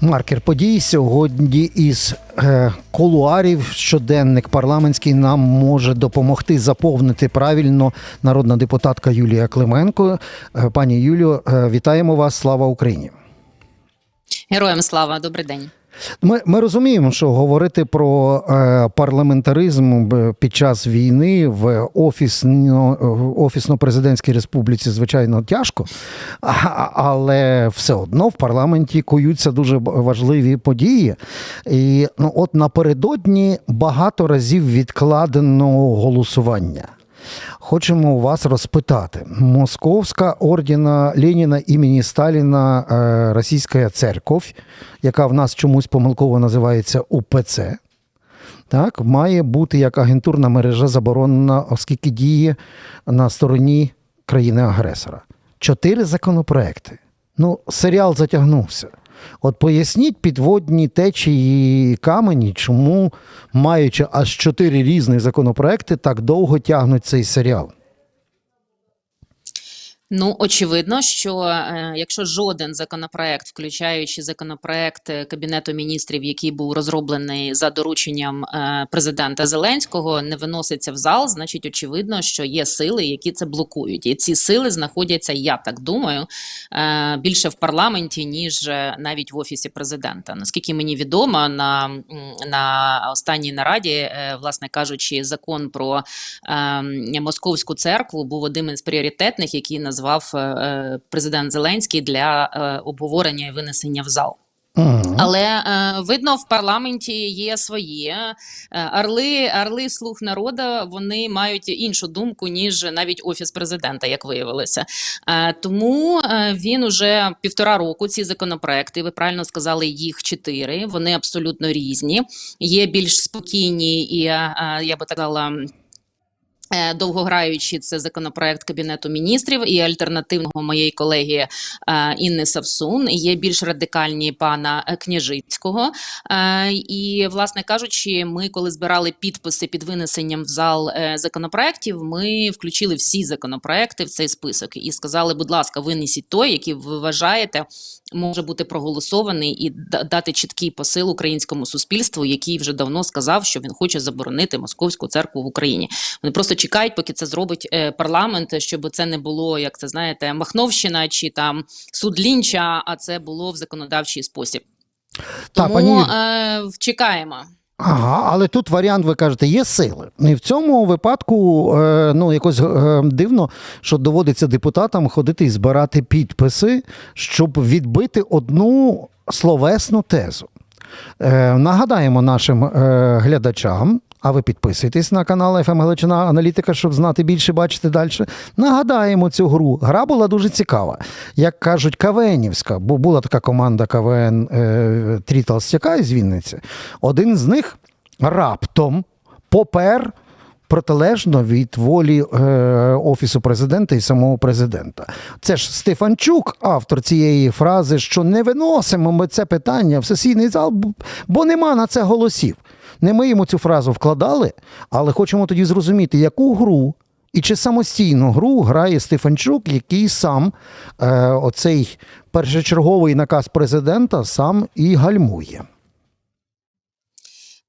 Маркер подій сьогодні із е, кулуарів щоденник парламентський нам може допомогти заповнити правильно народна депутатка Юлія Клименко. Е, пані Юлію, е, вітаємо вас! Слава Україні! Героям слава, добрий день. Ми, ми розуміємо, що говорити про е, парламентаризм під час війни в офісно, офісно-президентській республіці, звичайно, тяжко, але все одно в парламенті куються дуже важливі події. І ну, от напередодні багато разів відкладено голосування. Хочемо у вас розпитати. Московська ордена Леніна імені Сталіна е, Російська церковь, яка в нас чомусь помилково називається УПЦ, так, має бути як агентурна мережа заборонена, оскільки діє на стороні країни-агресора. Чотири законопроекти. Ну, серіал затягнувся. От поясніть підводні течії камені, чому, маючи аж чотири різних законопроекти, так довго тягнуть цей серіал. Ну очевидно, що е, якщо жоден законопроект, включаючи законопроект е, кабінету міністрів, який був розроблений за дорученням е, президента Зеленського, не виноситься в зал, значить очевидно, що є сили, які це блокують, і ці сили знаходяться, я так думаю, більше в парламенті ніж навіть в офісі президента. Наскільки мені відомо, на, на останній нараді, власне кажучи, закон про е, московську церкву був одним із пріоритетних, який назвав е, е, президент Зеленський для е, обговорення і винесення в зал. Мгм. Але е, видно, в парламенті є своє е, орли, орли слуг народу. Вони мають іншу думку ніж навіть офіс президента, як виявилося. Е, тому е, він уже півтора року ці законопроекти. Ви правильно сказали, їх чотири. Вони абсолютно різні. Є більш спокійні і я би так сказала. Е, Довгограючи це законопроект кабінету міністрів і альтернативного моєї колеги е, Інни Савсун. Є більш радикальні пана е, Княжицького. І, власне кажучи, ми, коли збирали підписи під винесенням в зал законопроектів, ми включили всі законопроекти в цей список і сказали, будь ласка, винесіть той, який ви вважаєте. Може бути проголосований і дати чіткий посил українському суспільству, який вже давно сказав, що він хоче заборонити московську церкву в Україні. Вони просто чекають, поки це зробить е, парламент, щоб це не було, як це знаєте, Махновщина чи там суд Лінча, а це було в законодавчий спосіб. Так, Тому пані е, чекаємо. Ага, але тут варіант, ви кажете, є сили. І в цьому випадку е, ну, якось е, дивно, що доводиться депутатам ходити і збирати підписи, щоб відбити одну словесну тезу. Нагадаємо нашим глядачам. А ви підписуйтесь на канал «ФМ Галичина Аналітика, щоб знати більше, бачити далі. Нагадаємо цю гру. Гра була дуже цікава. Як кажуть, КВНівська, бо була така команда КВН е, Трі Толстяка із Вінниці. Один з них раптом попер протилежно від волі е, Офісу президента і самого президента. Це ж Стефанчук, автор цієї фрази, що не виносимо ми це питання в сесійний зал, бо- нема на це голосів. Не ми йому цю фразу вкладали, але хочемо тоді зрозуміти, яку гру і чи самостійну гру грає Стефанчук, який сам е, оцей першочерговий наказ президента сам і гальмує.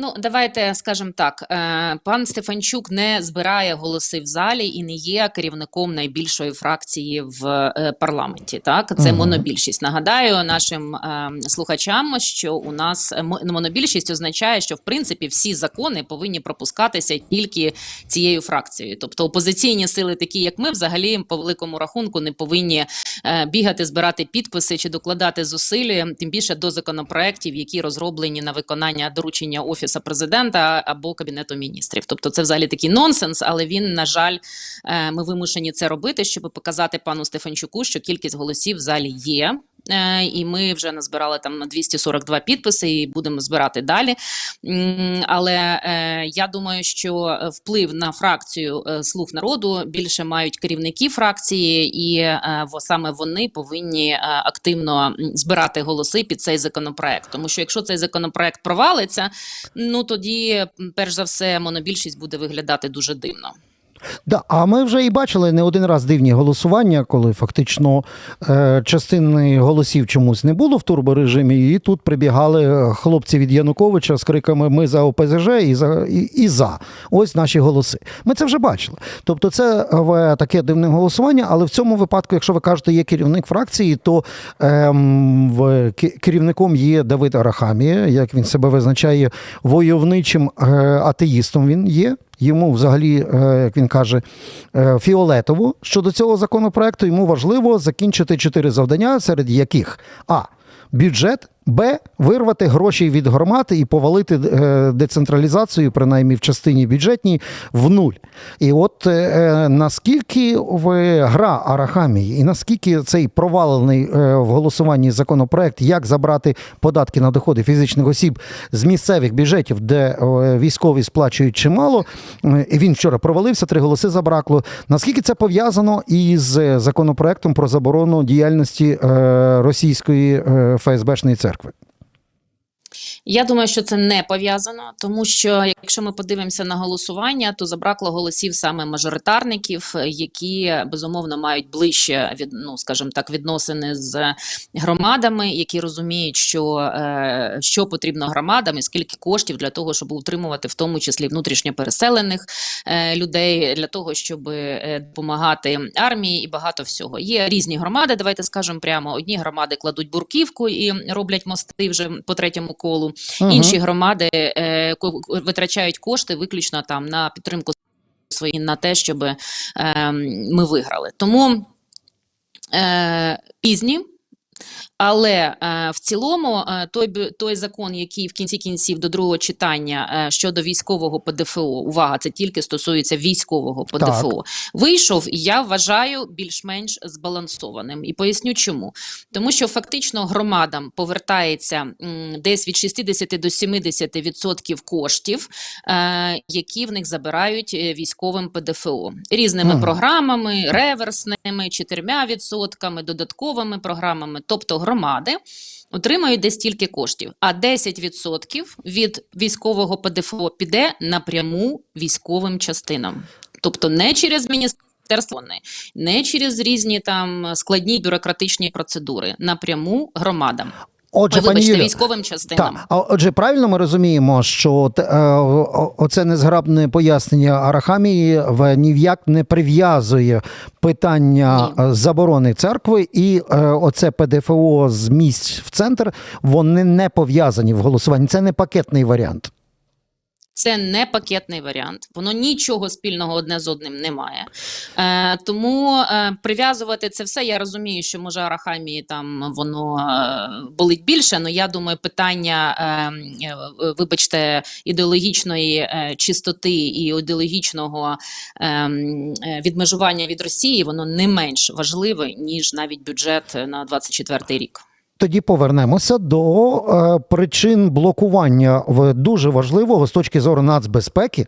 Ну, давайте скажемо так: е, пан Стефанчук не збирає голоси в залі і не є керівником найбільшої фракції в е, парламенті. Так, це монобільшість. Нагадаю нашим е, слухачам, що у нас монобільшість означає, що в принципі всі закони повинні пропускатися тільки цією фракцією. Тобто опозиційні сили, такі як ми, взагалі по великому рахунку не повинні бігати, збирати підписи чи докладати зусиль, тим більше до законопроєктів, які розроблені на виконання доручення офісу президента або кабінету міністрів. Тобто, це взагалі такий нонсенс, але він, на жаль, е, ми вимушені це робити, щоб показати пану Стефанчуку, що кількість голосів в залі є. Е, І ми вже назбирали там на 242 підписи і будемо збирати далі. Але е, я думаю, що е, вплив на фракцію слуг народу більше мають керівники фракції, і саме вони повинні активно збирати голоси під цей законопроект. Тому що якщо цей законопроект провалиться, ну тоді, перш за все, монобільшість буде виглядати дуже дивно. Да, а ми вже і бачили не один раз дивні голосування, коли фактично е, частини голосів чомусь не було в турборежимі, і тут прибігали е, хлопці від Януковича з криками Ми за ОПЗЖ і за і, і за. Ось наші голоси. Ми це вже бачили. Тобто, це е, таке дивне голосування, але в цьому випадку, якщо ви кажете, є керівник фракції, то ем, в, керівником є Давид Арахамія, як він себе визначає, войовничим е, атеїстом він є. Йому взагалі, е, як він каже, фіолетову фіолетово щодо цього законопроекту. Йому важливо закінчити чотири завдання, серед яких а. Бюджет, Б. Вирвати гроші від громад і повалити е, децентралізацію, принаймні в частині бюджетній, в нуль. І от е, е, наскільки в гра Арахамії, і наскільки цей провалений в голосуванні законопроект, як забрати податки на доходи фізичних осіб з місцевих бюджетів, де військові сплачують чимало, е, він вчора провалився, три голоси забракло. Наскільки це пов'язано із законопроектом про заборону діяльності російської ФСБшної церкви? Marquette. Я думаю, що це не пов'язано, тому що якщо ми подивимося на голосування, то забракло голосів саме мажоритарників, які безумовно мають ближче від ну, скажімо так, відносини з громадами, які розуміють, що, е, що потрібно громадам і скільки коштів для того, щоб утримувати в тому числі внутрішньо переселених е, людей, для того, щоб е, допомагати армії і багато всього. Є різні громади. Давайте скажемо прямо: одні громади кладуть бурківку і роблять мости вже по третьому колу. Мгм. Інші громади е, витрачають кошти виключно там на підтримку свої на те, щоб е, ми виграли. Тому е, пізні. Але е, в цілому е, той той закон, який в кінці кінців до другого читання е, щодо військового ПДФО, увага, це тільки стосується військового ПДФО, вийшов, я вважаю більш-менш збалансованим. І поясню чому. Тому що фактично громадам повертається десь від 60 до 70 відсотків коштів, які в них забирають військовим ПДФО різними Ага. програмами, реверсними, чотирма відсотками, додатковими програмами. Тобто громади отримають десь стільки коштів, а 10% від військового ПДФО піде напряму військовим частинам, тобто не через міністерство, не- не через різні там складні бюрократичні процедури, напряму громадам. Отже, пані Вибачте, Юлія, військовим частинам. Так, а отже, правильно ми розуміємо, що те- е, оце незграбне пояснення Арахамії в ніяк не прив'язує питання Ні. е, заборони церкви і е, оце ПДФО з місць в центр. Вони не пов'язані в голосуванні. Це не пакетний варіант. Це не пакетний варіант, воно нічого спільного одне з одним не має. Е, тому е, прив'язувати це все. Я розумію, що може Арахамії там воно е, болить більше. але я думаю, питання, е, е, вибачте, ідеологічної е, чистоти і ідеологічного е, е, відмежування від Росії, воно не менш важливе ніж навіть бюджет на 24 рік. Тоді повернемося до е, причин блокування в дуже важливого з точки зору нацбезпеки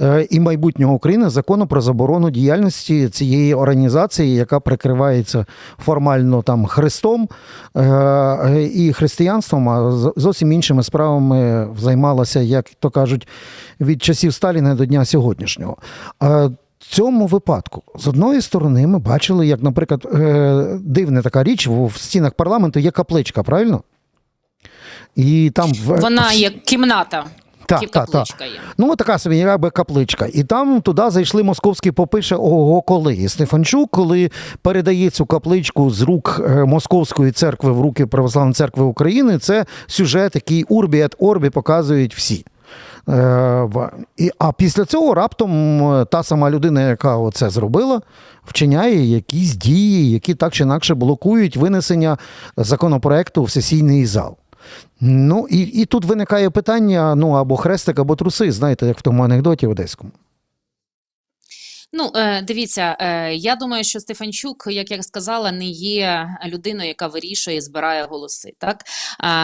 е, і майбутнього України закону про заборону діяльності цієї організації, яка прикривається формально там Христом е, і християнством, а зовсім іншими справами займалася, як то кажуть, від часів Сталіна до дня сьогоднішнього. Е, цьому випадку, з одної сторони, ми бачили, як, наприклад, е, дивна така річ, в стінах парламенту є капличка, правильно? І там Вона є кімната, Так, так, так. є. Ну, така собі якби капличка. І там туди зайшли московські попи ще ого коли. І Стефанчук, коли передає цю капличку з рук е, Московської церкви в руки Православної церкви України, це сюжет, який урбі ет орбі показують всі. Е, а після цього раптом е, та сама людина, яка це зробила, вчиняє якісь дії, які так чи інакше блокують винесення законопроекту в сесійний зал. Ну і, і тут виникає питання: ну або хрестик, або труси, знаєте, як в тому анекдоті одеському. Ну, е, дивіться, е, я думаю, що Стефанчук, як я сказала, не є людиною, яка вирішує і збирає голоси. Так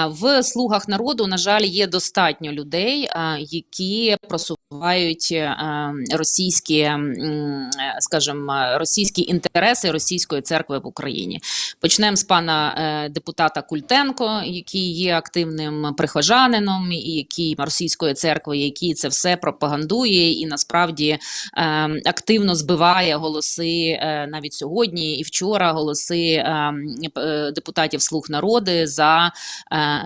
в слугах народу, на жаль, є достатньо людей, які просувають е, російські, скажімо, російські інтереси російської церкви в Україні. Почнемо з пана депутата Культенко, який є активним прихожанином, і який російської церкви, який це все пропагандує і насправді е, активно активно збиває голоси е, навіть сьогодні і вчора голоси е, е, депутатів слуг народи за,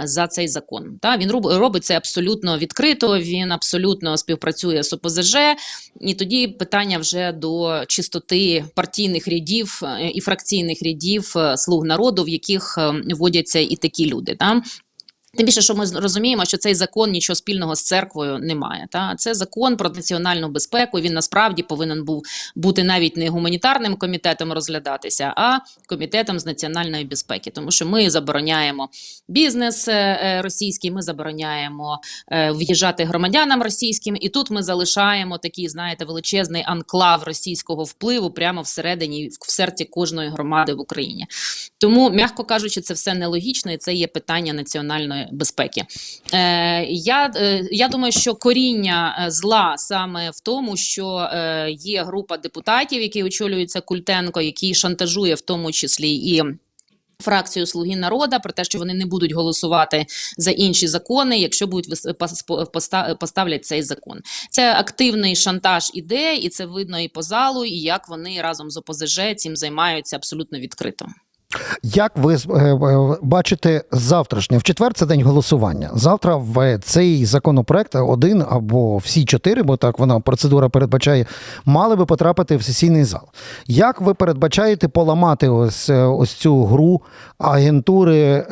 за цей закон. Та він роб- робить це абсолютно відкрито. Він абсолютно співпрацює з ОПЗЖ. І тоді питання вже до чистоти партійних рядів і фракційних рядів слуг народу, в яких вводяться і такі люди. Та? Тим більше, що ми розуміємо, що цей закон нічого спільного з церквою не має. Та це закон про національну безпеку. Він насправді повинен був бути навіть не гуманітарним комітетом розглядатися, а комітетом з національної безпеки, тому що ми забороняємо бізнес е, е, російський, ми забороняємо е, в'їжджати громадянам російським, і тут ми залишаємо такий, знаєте, величезний анклав російського впливу прямо всередині, в серці кожної громади в Україні. Тому, м'яко кажучи, це все нелогічно, і це є питання національної безпеки. Е, я, е, я думаю, що коріння е, зла саме в тому, що е, є група депутатів, які очолюються Культенко, який шантажує в тому числі і. Фракцію Слуги народа про те, що вони не будуть голосувати за інші закони, якщо будуть поставлять цей закон. Це активний шантаж іде, і це видно і по залу, і як вони разом з ОПЗЖ цим займаються абсолютно відкрито. Як ви е, е, бачите завтрашнє? В четвер це день голосування. Завтра в цей законопроект один або всі чотири, бо так вона процедура передбачає, мали би потрапити в сесійний зал. Як ви передбачаєте поламати ось, е, ось цю гру агентури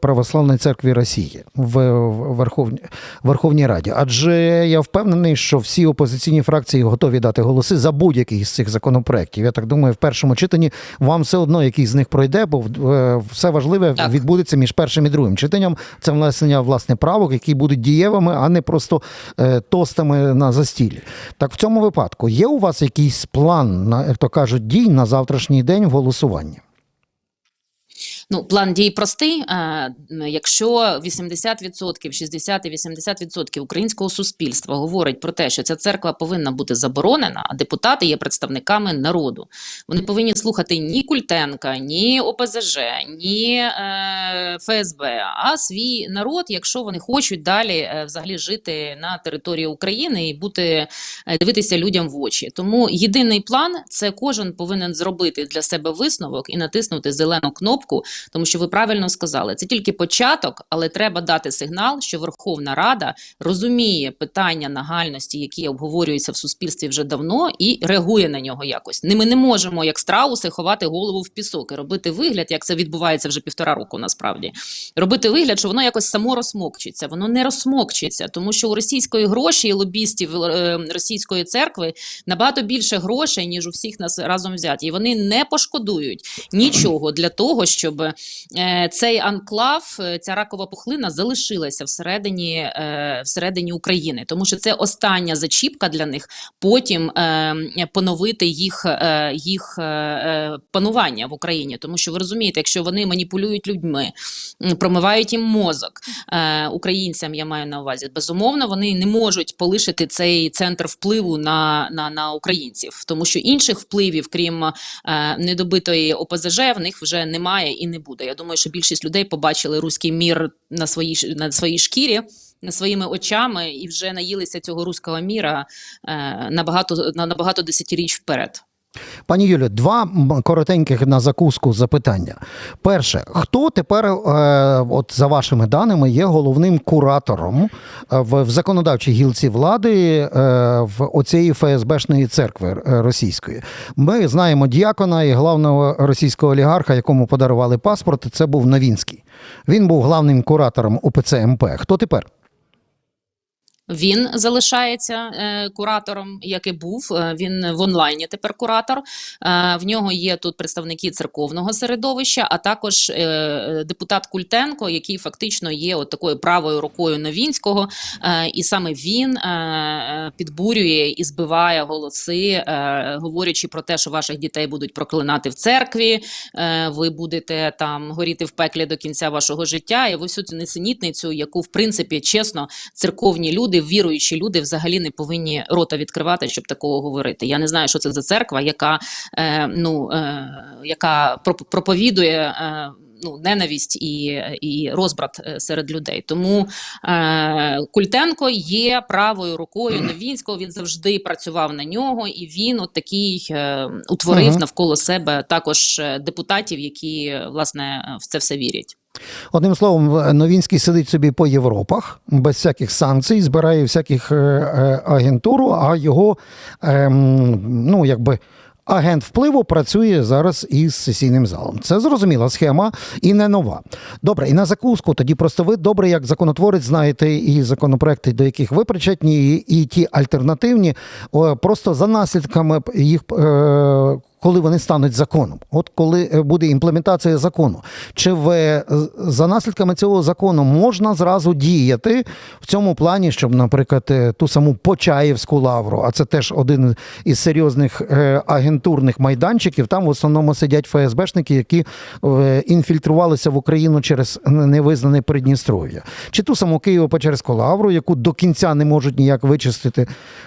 Православної церкви Росії в Верховній, Верховній Раді? Адже я впевнений, що всі опозиційні фракції готові дати голоси за будь-який з цих законопроєктів. Я так думаю, в першому читанні вам все одно який з них пройде, бо е, все важливе Так. відбудеться між першим і другим читанням. Це внесення власне правок, які будуть дієвими, а не просто е, тостами на застіллі. Так в цьому випадку є у вас якийсь план, на як то кажуть, дій на завтрашній день в голосуванні? Ну, план дій простий. Е, Якщо 80%, 60 і 80% українського суспільства говорить про те, що ця церква повинна бути заборонена, а депутати є представниками народу. Вони повинні слухати ні Культенка, ні ОПЗЖ, ні е, ФСБ, а свій народ, якщо вони хочуть далі е, взагалі жити на території України і бути дивитися людям в очі. Тому єдиний план це кожен повинен зробити для себе висновок і натиснути зелену кнопку, тому що ви правильно сказали, це тільки початок, але треба дати сигнал, що Верховна Рада розуміє питання нагальності, які обговорюються в суспільстві вже давно, і реагує на нього якось. Ми не можемо, як страуси, ховати голову в пісок і робити вигляд, як це відбувається вже півтора року. Насправді робити вигляд, що воно якось само розсмокчиться. Воно не розсмокчиться, тому що у російської гроші і лобістів е, російської церкви набагато більше грошей, ніж у всіх нас разом взяті. І вони не пошкодують нічого для того, щоб е, цей анклав, е, ця ракова пухлина залишилася всередині, е, всередині України, тому що це остання зачіпка для них. Потім поновити їх, їх панування в Україні. Тому що ви розумієте, якщо вони маніпулюють людьми, промивають їм мозок українцям, я маю на увазі, безумовно, вони не можуть полишити цей центр впливу на, на, на українців, тому що інших впливів, крім недобитої ОПЗЖ, в них вже немає і не буде. Я думаю, що більшість людей побачили руський мір на своїй на своїй шкірі. на Своїми очами і вже наїлися цього руського міра е, набагато на набагато десятиріч вперед. Пані Юлі, два коротеньких на закуску запитання. Перше, хто тепер, е, от за вашими даними, є головним куратором е, в, законодавчій гілці влади е, в оцієї ФСБшної церкви російської? Ми знаємо діякона і главного російського олігарха, якому подарували паспорт. Це був Новінський. Він був главним куратором УПЦ МП. Хто тепер? Він залишається е, куратором, як і був. Е, Він в онлайні тепер куратор. Е, в нього є тут представники церковного середовища, а також е, депутат Культенко, який фактично є от такою правою рукою Новінського. Е, і саме він е, підбурює і збиває голоси, е, говорячи про те, що ваших дітей будуть проклинати в церкві, е, ви будете там горіти в пеклі до кінця вашого життя. І ви всю цю несенітницю, яку в принципі чесно церковні люди, віруючі люди взагалі не повинні рота відкривати, щоб такого говорити. Я не знаю, що це за церква, яка е, ну е, яка проп- проповідує. Е, ну, ненависть і, і розбрат е, серед людей. Тому е, Культенко є правою рукою Новінського. Він завжди працював на нього, і він от такий е, утворив Мгм. навколо себе також е, депутатів, які власне в це все вірять. Одним словом, Новінський сидить собі по Європах без всяких санкцій, збирає всяких е, е, агентуру, а його ем, ну, якби. Агент впливу працює зараз із сесійним залом. Це зрозуміла схема і не нова. Добре, і на закуску тоді просто ви добре, як законотворець, знаєте і законопроекти, до яких ви причетні, і, і ті альтернативні, просто за наслідками їх. Коли вони стануть законом, от коли е, буде імплементація закону, чи в е, за наслідками цього закону можна зразу діяти в цьому плані, щоб, наприклад, е, ту саму Почаївську лавру, а це теж один із серйозних агентурних майданчиків. Там в основному сидять ФСБшники, які інфільтрувалися в Україну через невизнане Придністров'я, чи ту саму Києво-Печерську лавру, яку до кінця не можуть ніяк вичистити.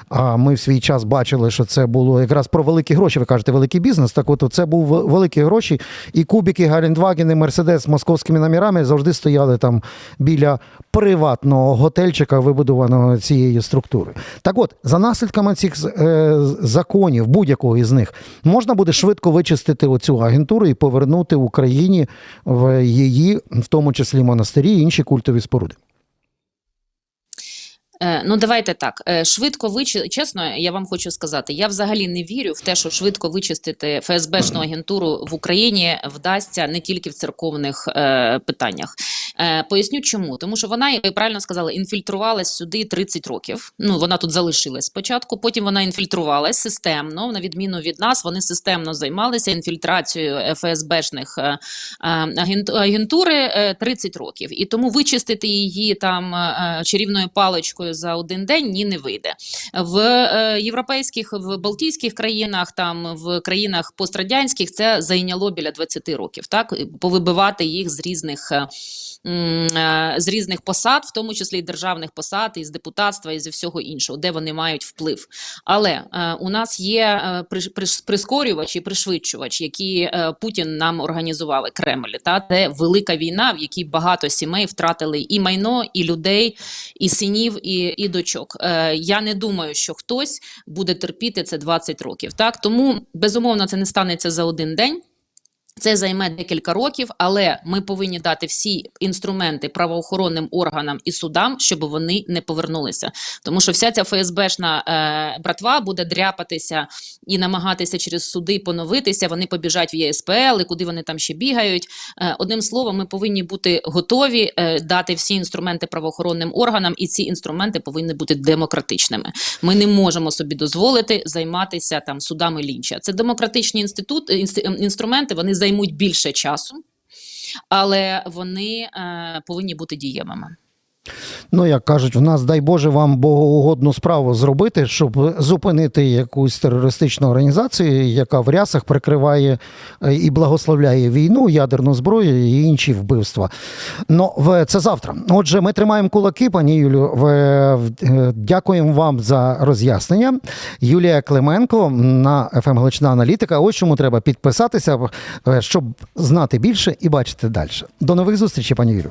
А ми в свій час бачили, що це було якраз про великі гроші. Ви кажете, великий бізнес. Так от це був великі гроші, і кубики Гарендваген і Мерседес з московськими номерами завжди стояли там біля приватного готельчика, вибудованого цією структурою. Так от, за наслідками цих е, законів, будь-якого із них, можна буде швидко вичистити оцю агентуру і повернути Україні в її, в тому числі монастирі і інші культові споруди. Е, Ну, давайте так. Е, Швидко вичи... чесно, я вам хочу сказати, я взагалі не вірю в те, що швидко вичистити ФСБшну агентуру в Україні вдасться не тільки в церковних е, питаннях. Е, поясню чому. Тому що вона, як ви правильно сказали, інфільтрувалась сюди 30 років. Ну, вона тут залишилась спочатку, потім вона інфільтрувалась системно, на відміну від нас, вони системно займалися інфільтрацією ФСБшних е, е, агентури е, 30 років. І тому вичистити її там е, чарівною паличкою за один день ні не вийде. В е, європейських, в Балтійських країнах, там в країнах пострадянських це зайняло біля 20 років. Так повибивати їх з різних. е, е, З різних посад, в тому числі і державних посад, із депутатства, і зі всього іншого, де вони мають вплив. Але у нас є прискорювач і пришвидшувач, які Путін нам організували Кремль. Та це велика війна, в якій багато сімей втратили і майно, і людей, і синів, і, і дочок. Е, я не думаю, що хтось буде терпіти це 20 років. Так тому безумовно це не станеться за один день. Це займе декілька років, але ми повинні дати всі інструменти правоохоронним органам і судам, щоб вони не повернулися. Тому що вся ця ФСБшна е, братва буде дряпатися і намагатися через суди поновитися. Вони побіжать в ЄСПЛ, і куди вони там ще бігають. Е, одним словом, ми повинні бути готові е, дати всі інструменти правоохоронним органам, і ці інструменти повинні бути демократичними. Ми не можемо собі дозволити займатися там судами лінча. Це демократичні інститут, інст- інструменти. Вони займуть більше часу, але вони е, повинні бути дієвими. Ну, як кажуть, у нас дай Боже вам богоугодну справу зробити, щоб зупинити якусь терористичну організацію, яка в рясах прикриває е, і благословляє війну, ядерну зброю і інші вбивства. Ну, в- це завтра. Отже, ми тримаємо кулаки, пані Юлю. В- в- е, Дякуємо вам за роз'яснення. Юлія Клименко на ФМ Галичина Аналітика. Ось чому треба підписатися, е, щоб знати більше і бачити далі. До нових зустрічей, пані Юлю.